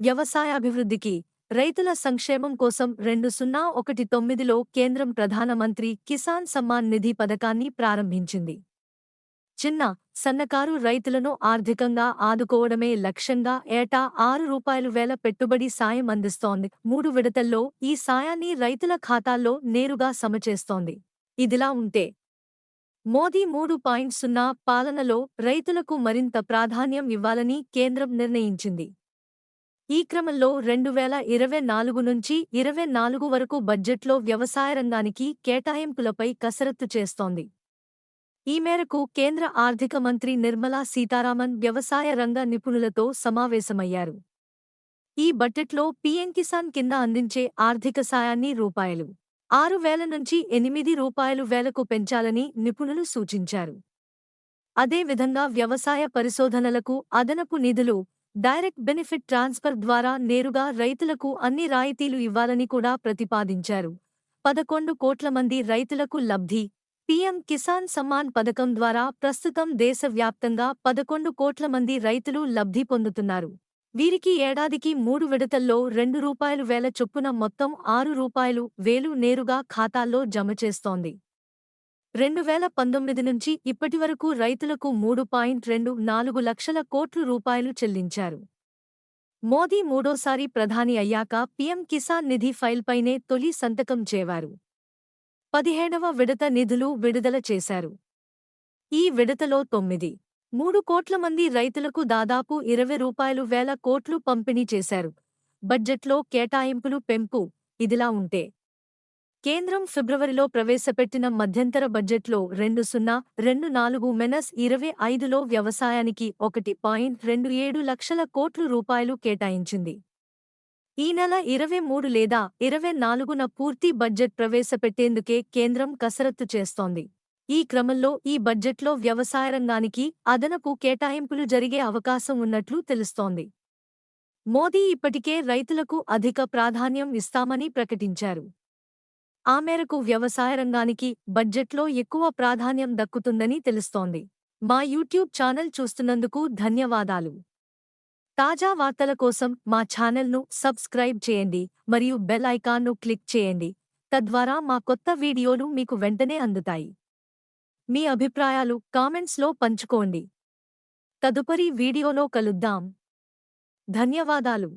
వ్యవసాయాభివృద్ధికి రైతుల సంక్షేమం కోసం రెండు సున్నా ఒకటి తొమ్మిదిలో కేంద్రం ప్రధానమంత్రి కిసాన్ సమ్మాన్ నిధి పథకాన్ని ప్రారంభించింది. చిన్న సన్నకారు రైతులను ఆర్థికంగా ఆదుకోవడమే లక్ష్యంగా ఏటా ఆరు రూపాయలు వేల పెట్టుబడి సాయం అందిస్తోంది. మూడు విడతల్లో ఈ సాయాన్ని రైతుల ఖాతాల్లో నేరుగా సమచేస్తోంది ఇదిలా ఉంటే మోదీ మూడు పాయింట్ సున్నా పాలనలో రైతులకు మరింత ప్రాధాన్యం ఇవ్వాలని కేంద్రం నిర్ణయించింది. ఈ క్రమంలో రెండు వేల ఇరవై నాలుగు నుంచి ఇరవై నాలుగు వరకు బడ్జెట్లో వ్యవసాయ రంగానికి కేటాయింపులపై కసరత్తు చేస్తోంది. ఈ మేరకు కేంద్ర ఆర్థిక మంత్రి నిర్మలా సీతారామన్ వ్యవసాయ రంగ నిపుణులతో సమావేశమయ్యారు. ఈ బడ్జెట్లో పీఎం కిసాన్ కింద అందించే ఆర్థిక సాయాన్ని రూపాయలు ఆరు వేల నుంచి ఎనిమిది రూపాయలు వేలకు పెంచాలని నిపుణులు సూచించారు. అదేవిధంగా వ్యవసాయ పరిశోధనలకు అదనపు నిధులు డైరెక్ట్ బెనిఫిట్ ట్రాన్స్ఫర్ ద్వారా నేరుగా రైతులకు అన్ని రాయితీలు ఇవ్వాలని కూడా ప్రతిపాదించారు. పదకొండు కోట్ల మంది రైతులకు లబ్ధి. పీఎం కిసాన్ సమ్మాన్ పథకం ద్వారా ప్రస్తుతం దేశవ్యాప్తంగా పదకొండు కోట్ల మంది రైతులు లబ్ధి పొందుతున్నారు. వీరికి ఏడాదికి మూడు విడతల్లో రెండు రూపాయలు వేల చొప్పున మొత్తం ఆరు రూపాయలు వేలు నేరుగా ఖాతాల్లో జమ చేస్తోంది. రెండు వేల పంతొమ్మిది నుంచి ఇప్పటివరకు రైతులకు మూడు పాయింట్ రెండు నాలుగు లక్షల కోట్లు రూపాయలు చెల్లించారు. మోదీ మూడోసారి ప్రధాని అయ్యాక పీఎం కిసాన్ నిధి ఫైల్పైనే తొలి సంతకం చేవారు. పదిహేడవ విడత నిధులు విడుదల చేశారు. ఈ విడతలో తొమ్మిది మూడు కోట్ల మంది రైతులకు దాదాపు ఇరవై రూపాయలు వేల కోట్లు పంపిణీ చేశారు. బడ్జెట్లో కేటాయింపులు పెంపు ఇదిలా ఉంటే కేంద్రం ఫిబ్రవరిలో ప్రవేశపెట్టిన మధ్యంతర బడ్జెట్లో రెండు సున్నా రెండు నాలుగు మెనస్ ఇరవై ఐదులో వ్యవసాయానికి ఒకటి పాయింట్ రెండు ఏడు లక్షల కోట్లు రూపాయలు కేటాయించింది. ఈ నెల ఇరవై మూడు లేదా ఇరవై నాలుగున పూర్తి బడ్జెట్ ప్రవేశపెట్టేందుకే కేంద్రం కసరత్తు చేస్తోంది. ఈ క్రమంలో ఈ బడ్జెట్లో వ్యవసాయ రంగానికి అదనపు కేటాయింపులు జరిగే అవకాశం ఉన్నట్లు తెలుస్తోంది. మోదీ ఇప్పటికే రైతులకు అధిక ప్రాధాన్యం ఇస్తామని ప్రకటించారు. ఆ మేరకు వ్యవసాయ రంగానికి బడ్జెట్లో ఎక్కువ ప్రాధాన్యం దక్కుతుందని తెలుస్తోంది. మా యూట్యూబ్ ఛానల్ చూస్తున్నందుకు ధన్యవాదాలు. తాజా వార్తల కోసం మా ఛానల్ను సబ్స్క్రైబ్ చేయండి మరియు బెల్ ఐకాన్ను క్లిక్ చేయండి. తద్వారా మా కొత్త వీడియోలు మీకు వెంటనే అందుతాయి. మీ అభిప్రాయాలు కామెంట్స్లో పంచుకోండి. తదుపరి వీడియోలో కలుద్దాం. ధన్యవాదాలు.